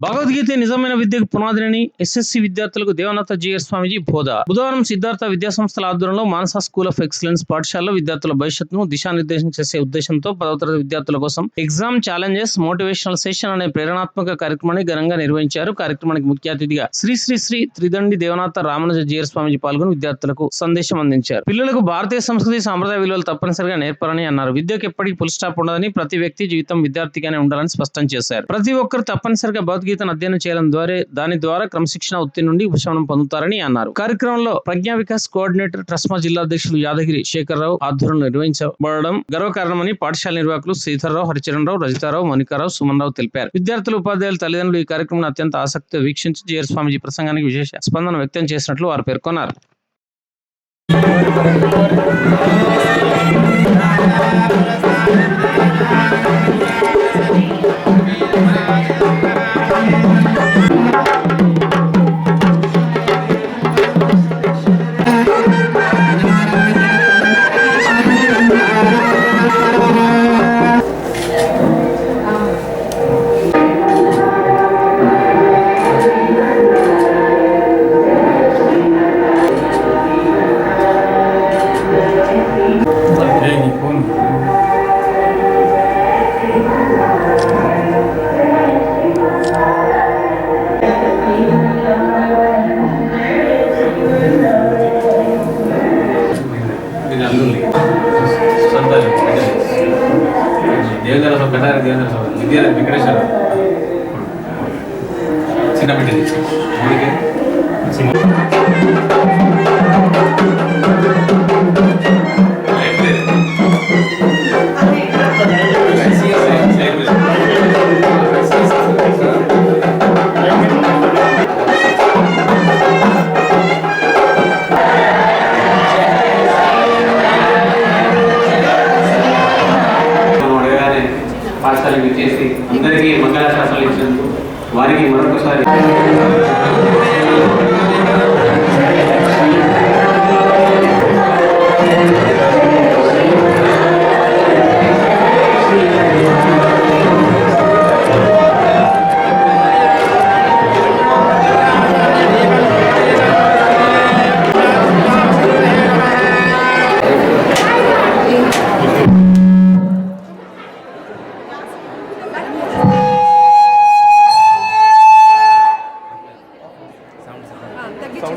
భగవద్గీత నిజమైన విద్యకు పునాదిని ఎస్ఎస్సి విద్యార్థులకు దేవనాథ జిఆర్ స్వామిజీ బోధ. బుధవారం సిద్ధార్థ విద్యా సంస్థల ఆధ్వర్యంలో మానస స్కూల్ ఆఫ్ ఎక్సలెన్స్ పాఠశాలలో విద్యార్థుల భవిష్యత్తును దిశానిర్దేశం చేసే ఉద్దేశంతో పదవ తరగతి విద్యార్థుల కోసం ఎగ్జామ్ ఛాలెంజెస్ మోటివేషనల్ సెషన్ అనే ప్రేరణాత్మక కార్యక్రమాన్ని ఘనంగా నిర్వహించారు. కార్యక్రమానికి ముఖ్య అతిథిగా శ్రీ శ్రీ శ్రీ త్రిదండి దేవనాథ రామనుజ జిఆర్ స్వామిజీ పాల్గొని విద్యార్థులకు సందేశం అందించారు. పిల్లలకు భారతీయ సంస్కృతి సాంప్రదాయ విలువలు తప్పనిసరిగా నేర్పాలని అన్నారు. విద్యకు ఎప్పటికీ ఫుల్ స్టాప్ ఉండదని ప్రతి వ్యక్తి జీవితం విద్యార్థిగానే ఉండాలని స్పష్టం చేశారు. ప్రతి ఒక్కరు తప్పనిసరిగా భగవద్గీతను అధ్యయనం చేయడం ద్వారా దాని ద్వారా క్రమశిక్షణ ఒత్తిడి నుండి ఉపశమనం పొందుతారని అన్నారు కార్యక్రమంలో ప్రజ్ఞా వికాస్ కోఆర్డినేటర్ ట్రస్మా జిల్లా అధ్యక్షులు యాదగిరి శేఖరరావు ఆధ్వర్యంలో నిర్వహించబడడం గర్వకారణమని పాఠశాల నిర్వాహకులు శ్రీధర్రావు హరిచరణ్ రావు రజితారావు మణికారావు సుమన్ రావు తెలిపారు విద్యార్థులు ఉపాధ్యాయులు తల్లిదండ్రులు ఈ కార్యక్రమం అత్యంత ఆసక్తితో వీక్షించి జిఆర్ స్వామిజీ ప్రసంగానికి విశేష స్పందన వ్యక్తం చేసినట్లు వారు పేర్కొన్నారు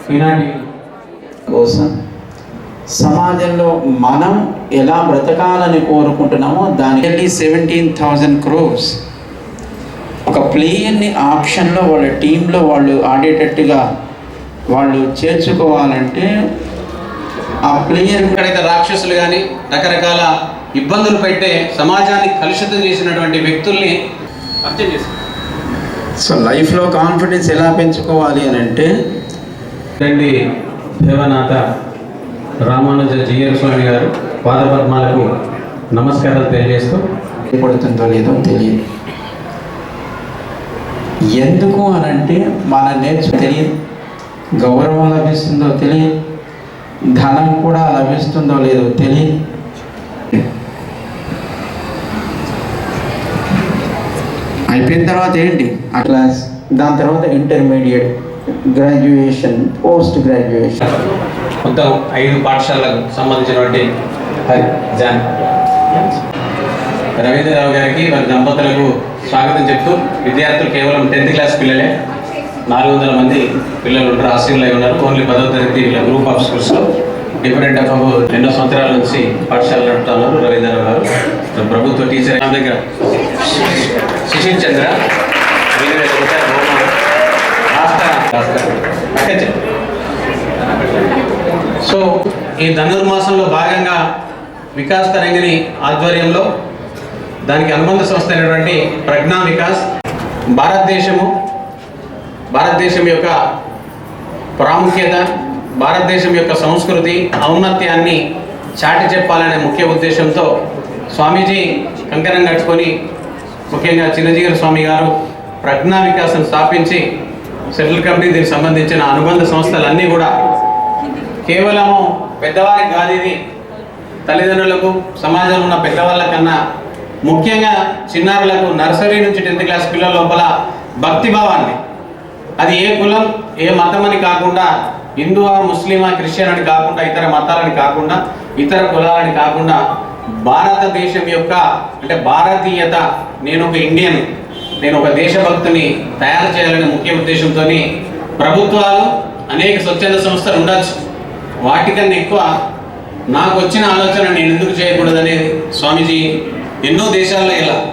ఈనాటి కోసం సమాజంలో మనం ఎలా బ్రతకాలని కోరుకుంటున్నామో దానికి సెవెంటీన్ థౌజండ్ క్రోర్స్ ఒక ప్లేయర్ని ఆప్షన్లో వాళ్ళ టీంలో వాళ్ళు ఆడేటట్టుగా వాళ్ళు చేర్చుకోవాలంటే ఆ ప్లేయర్ ఎక్కడైతే రాక్షసులు కానీ రకరకాల ఇబ్బందులు పెట్టే సమాజాన్ని కలుషితం చేసినటువంటి వ్యక్తుల్ని అర్థం చేసి సో లైఫ్లో కాన్ఫిడెన్స్ ఎలా పెంచుకోవాలి అని అంటే తండ్రి దేవనాథ రామానుజ జిఆర్ స్వామి గారు పాదపద్మాలకు నమస్కారాలు తెలియజేస్తూ ఏర్పడుతుందో లేదో తెలియదు. ఎందుకు అనంటే మన నేర్చు తెలియదు. గౌరవం లభిస్తుందో తెలియదు. ధనం కూడా లభిస్తుందో లేదో తెలియదు. అయిపోయిన తర్వాత ఏంటి? ఆ క్లాస్. దాని తర్వాత ఇంటర్మీడియట్. గ్రాడ్యుయేషన్ పోస్ట్ గ్రాడ్యుయేషన్ మొత్తం ఐదు పాఠశాలకు సంబంధించినటువంటి జాన్. రవీంద్రరావు గారికి వారి దంపతులకు స్వాగతం చెప్తూ విద్యార్థులు కేవలం టెన్త్ క్లాస్ పిల్లలే నాలుగు వందల మంది పిల్లలు ఉంటారు ఆశీర్లు ఉన్నారు. ఓన్లీ పదవ తరగతి వీళ్ళ గ్రూప్ ఆఫ్ స్కూల్స్లో డిఫరెంట్ ఆఫ్ ఎన్నో సంవత్సరాల నుంచి పాఠశాల నడుపుతున్నారు రవీంద్రరావు గారు. ప్రభుత్వ టీచర్ దగ్గర. సుశీల్ చంద్ర వీరు లేకపోతే హోమ రాష్ట్ర రాష్ట్ర అక్కచ్చ సో ఈ ధనుర్మాసంలో భాగంగా వికాస్ తరంగిణి ఆధ్వర్యంలో దానికి అనుబంధ సంస్థ అయినటువంటి ప్రజ్ఞా వికాస్ భారతదేశము భారతదేశం యొక్క ప్రాముఖ్యత భారతదేశం యొక్క సంస్కృతి ఔన్నత్యాన్ని చాటి చెప్పాలనే ముఖ్య ఉద్దేశంతో స్వామీజీ కంకణం కట్టుకొని ముఖ్యంగా చిన్నజీగర స్వామి గారు ప్రజ్ఞా వికాసం స్థాపించి సెటిల్ కమిటీ దీనికి సంబంధించిన అనుబంధ సంస్థలన్నీ కూడా కేవలము పెద్దవారికి గాలిని ఇది తల్లిదండ్రులకు సమాజంలో ఉన్న పెద్దవాళ్ళ కన్నా ముఖ్యంగా చిన్నారులకు నర్సరీ నుంచి టెన్త్ క్లాస్ పిల్లల లోపల భక్తి భావాన్ని అది ఏ కులం ఏ మతం అని కాకుండా హిందువా ముస్లిమా క్రిస్టియన్ అని కాకుండా ఇతర మతాలని కాకుండా ఇతర కులాలని కాకుండా భారతదేశం యొక్క అంటే భారతీయత నేను ఒక ఇండియన్. నేను ఒక దేశభక్తుని తయారు చేయాలనే ముఖ్య ఉద్దేశంతో ప్రభుత్వాలు అనేక స్వచ్ఛంద సంస్థలు ఉండొచ్చు. వాటికన్నా ఎక్కువ నాకు వచ్చిన ఆలోచన నేను ఎందుకు చేయకూడదనేది? స్వామీజీ ఎన్నో దేశాల్లో ఇలా.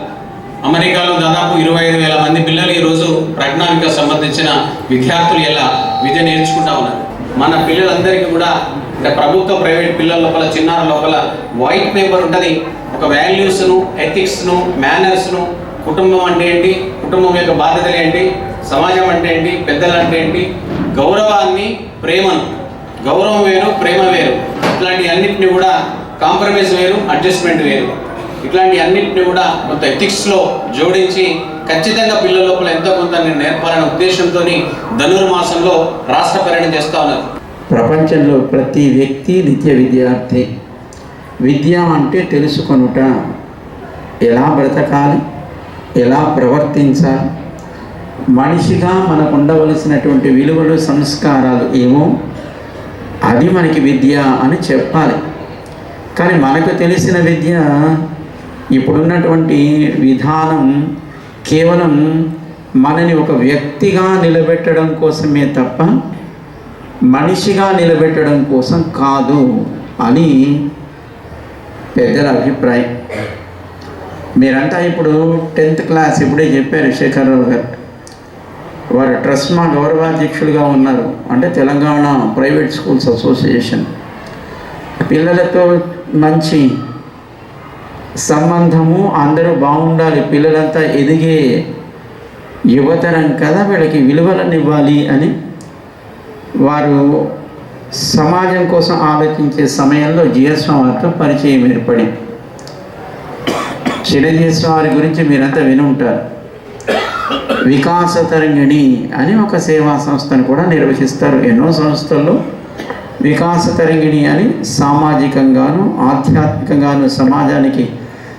అమెరికాలో దాదాపు ఇరవై ఐదు వేల మంది పిల్లలు ఈరోజు ప్రజ్ఞానికి సంబంధించిన విద్యార్థులు ఎలా విద్య నేర్చుకుంటా ఉన్నారు. మన పిల్లలందరికీ కూడా అంటే ప్రభుత్వ ప్రైవేట్ పిల్లల లోపల చిన్నారుల లోపల వైట్ పేపర్ ఉంటుంది. ఒక వాల్యూస్ను ఎథిక్స్ను మేనర్స్ను కుటుంబం అంటే ఏంటి? కుటుంబం యొక్క బాధ్యతలు ఏంటి? సమాజం అంటే ఏంటి? పెద్దలు అంటే ఏంటి? గౌరవాన్ని ప్రేమను. గౌరవం వేరు ప్రేమ వేరు. ఇట్లాంటి అన్నిటిని కూడా కాంప్రమైజ్ వేరు అడ్జస్ట్మెంట్ వేరు. ఇట్లాంటి అన్నింటిని కూడా కొంత ఎథిక్స్లో జోడించి ఖచ్చితంగా పిల్లల లోపల ఎంతో కొంత నేను నేర్పాలనే ఉద్దేశంతో ధనుర్మాసంలో రాష్ట్ర పర్యటన చేస్తా ఉన్నారు. ప్రపంచంలో ప్రతి వ్యక్తి నిత్య విద్యార్థి. విద్య అంటే తెలుసుకొనుట. ఎలా బ్రతకాలి? ఎలా ప్రవర్తించాలి? మనిషిగా మనకు ఉండవలసినటువంటి విలువలు సంస్కారాలు ఏమో అది మనకి విద్య అని చెప్పాలి. కానీ మనకు తెలిసిన విద్య ఇప్పుడున్నటువంటి విధానం కేవలం మనని ఒక వ్యక్తిగా నిలబెట్టడం కోసమే తప్ప మనిషిగా నిలబెట్టడం కోసం కాదు అని పెద్దల అభిప్రాయం. మీరంతా ఇప్పుడు టెన్త్ క్లాస్ ఇప్పుడే చెప్పారు శేఖరరావు గారు. వారు ట్రస్మా గౌరవాధ్యక్షులుగా ఉన్నారు. అంటే తెలంగాణ ప్రైవేట్ స్కూల్స్ అసోసియేషన్. పిల్లలతో మంచి సంబంధము అందరూ బాగుండాలి పిల్లలంతా ఎదిగే యువతరం కదా వీళ్ళకి విలువలను ఇవ్వాలి అని వారు సమాజం కోసం ఆలోచించే సమయంలో జిఎస్వామి వారితో పరిచయం ఏర్పడింది. చిరంజీవి వారి గురించి మీరంతా విని ఉంటారు. వికాస తరంగిణి అని ఒక సేవా సంస్థను కూడా నిర్వహిస్తారు. ఎన్నో సంస్థల్లో వికాస తరంగిణి అని సామాజికంగాను ఆధ్యాత్మికంగాను సమాజానికి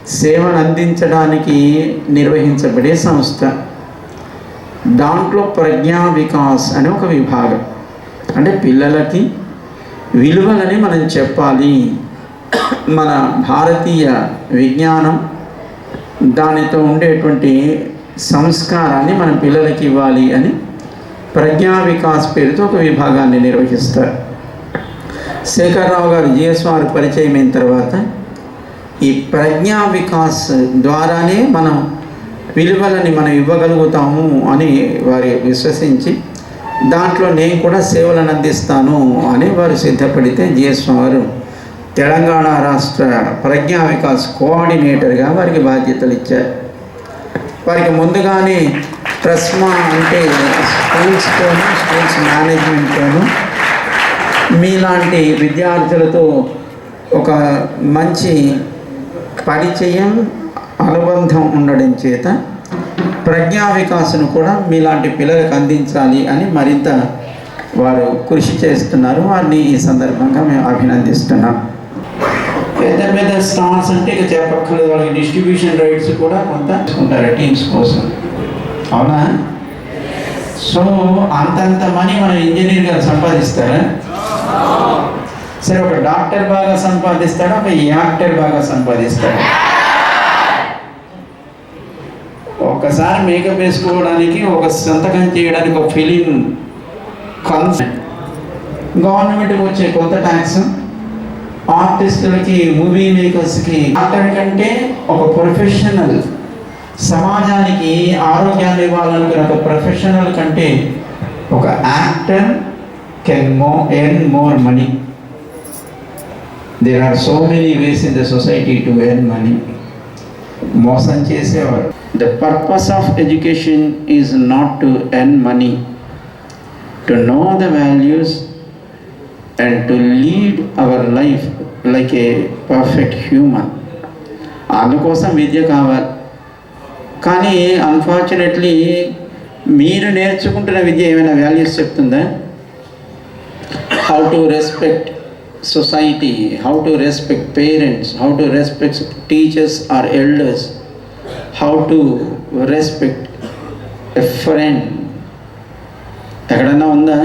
సేవను అందించడానికి నిర్వహించబడే సంస్థ. దాంట్లో ప్రజ్ఞా వికాస్ అనే ఒక విభాగం. అంటే పిల్లలకి విలువలని మనం చెప్పాలి. మన భారతీయ విజ్ఞానం దానితో ఉండేటువంటి సంస్కారాన్ని మన పిల్లలకి ఇవ్వాలి అని ప్రజ్ఞా వికాస్ పేరుతో ఒక విభాగాన్ని నిర్వహిస్తారు. శేఖరరావు గారు జిఎస్వార్ పరిచయం అయిన తర్వాత ఈ ప్రజ్ఞా వికాస్ ద్వారానే మనం విలువలని మనం ఇవ్వగలుగుతాము అని వారి విశ్వసించి దాంట్లో నేను కూడా సేవలను అందిస్తాను అని వారు సిద్ధపడితే జిఎస్వామి తెలంగాణ రాష్ట్ర ప్రజ్ఞా వికాస్ కోఆర్డినేటర్గా వారికి బాధ్యతలు ఇచ్చారు. వారికి ముందుగానే ట్రస్మా అంటే స్కూల్స్తోనూ స్కూల్స్ మేనేజ్మెంట్తోనూ మీలాంటి విద్యార్థులతో ఒక మంచి పరిచయం అనుబంధం ఉండడం చేత ప్రజ్ఞా వికాసను కూడా మీలాంటి పిల్లలకు అందించాలి అని మరింత వారు కృషి చేస్తున్నారు. వారిని ఈ సందర్భంగా మేము అభినందిస్తున్నాం. పెద్ద పెద్ద స్టార్స్ అంటే ఇక చెప్పక్కర్లేదు. వాళ్ళకి డిస్ట్రిబ్యూషన్ రైట్స్ కూడా కొంత తీసుకుంటారు టీమ్స్ కోసం. అవునా? సో అంతంత మనీ మన ఇంజనీర్ గారు సంపాదిస్తారా? సరే ఒక డాక్టర్ బాగా సంపాదిస్తాడా? ఒక యాక్టర్ బాగా సంపాదిస్తాడా? ఒకసారి మేకప్ వేసుకోవడానికి ఒక సంతకం చేయడానికి ఒక ఫిలిం కన్సెంట్ గవర్నమెంట్కి వచ్చే కొంత ట్యాక్స్ ఆర్టిస్టులకి మూవీ మేకర్స్కి యాక్టర్ కంటే ఒక ప్రొఫెషనల్ సమాజానికి ఆరోగ్యాన్ని ఇవ్వాలనుకున్న ఒక ప్రొఫెషనల్ కంటే ఒక actor can mo earn more money there are so many ways in the society to earn money మోసం చేసేవారు the purpose of education is not to earn money to know the values and to lead life like a perfect human అందుకోసం విద్య కావాలి. కానీ unfortunately మీరు నేర్చుకుంటున్న విద్య ఏమైనా values చెప్తుందా? How to respect society how to respect parents how to respect teachers or elders how to respect a friend ఎక్కడన్నా ఉందా?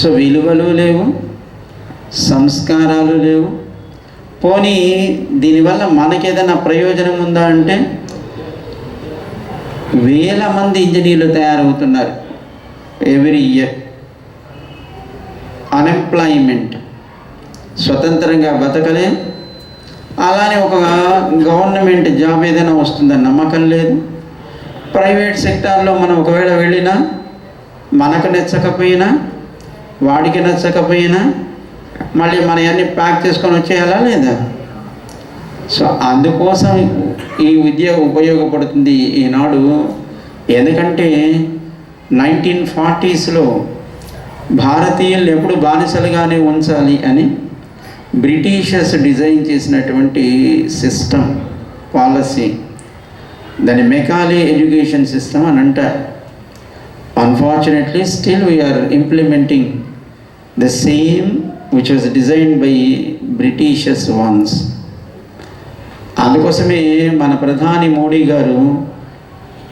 సో విలువలు లేవు. సంస్కారాలు లేవు. పోనీ దీనివల్ల మనకేదైనా ప్రయోజనం ఉందా అంటే వేల మంది ఇంజనీర్లు తయారవుతున్నారు. ఎవ్రీ ఇయర్ అన్ఎంప్లాయ్మెంట్ స్వతంత్రంగా బతకలే. అలానే ఒక గవర్నమెంట్ జాబ్ ఏదైనా వస్తుందని నమ్మకం లేదు. ప్రైవేట్ సెక్టార్లో మనం ఒకవేళ వెళ్ళినా మనకు నచ్చకపోయినా వాడికి నచ్చకపోయినా మళ్ళీ మన అన్ని ప్యాక్ చేసుకొని వచ్చేయాలా లేదా? సో అందుకోసం ఈ విద్య ఉపయోగపడుతుంది ఈనాడు. ఎందుకంటే నైన్టీన్ ఫార్టీస్లో భారతీయులు ఎప్పుడు బానిసలుగానే ఉంచాలి అని బ్రిటిషర్స్ డిజైన్ చేసినటువంటి సిస్టమ్ పాలసీ. దాన్ని మెకాలే ఎడ్యుకేషన్ సిస్టమ్ అని అంటారు. Unfortunately still we're implementing the same which was design by Britishers ones అందుకోసమే మన ప్రధాని మోడీ గారు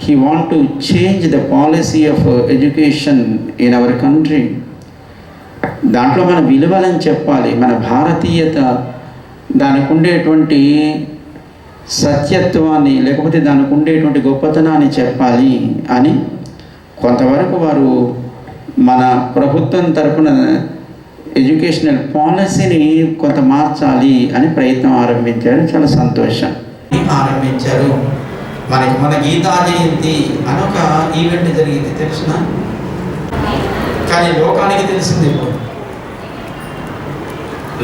he want to change the policy of education in our country దాంట్లో మన విలువలని చెప్పాలి మన భారతీయత దానికి ఉండేటువంటి సత్యత్వాన్ని లేకపోతే దానికి ఉండేటువంటి గొప్పతనాన్ని చెప్పాలి అని కొంతవరకు వారు మన ప్రభుత్వం తరపున ఎడ్యుకేషనల్ పాలసీని కొంత మార్చాలి అని ప్రయత్నం ఆరంభించారు. చాలా సంతోషం. ఆరంభించారు. మన మన గీతా జయంతి అని ఒక ఈవెంట్ జరిగింది తెలుసునా? కానీ లోకానికి తెలిసింది ఇప్పుడు.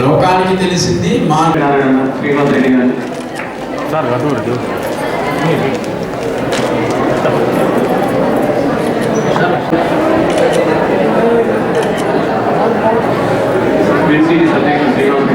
లోకానికి తెలిసింది మా శ్రీమంత్ గారు బీసీఈ అధ్యక్షుడు శ్రీరామ్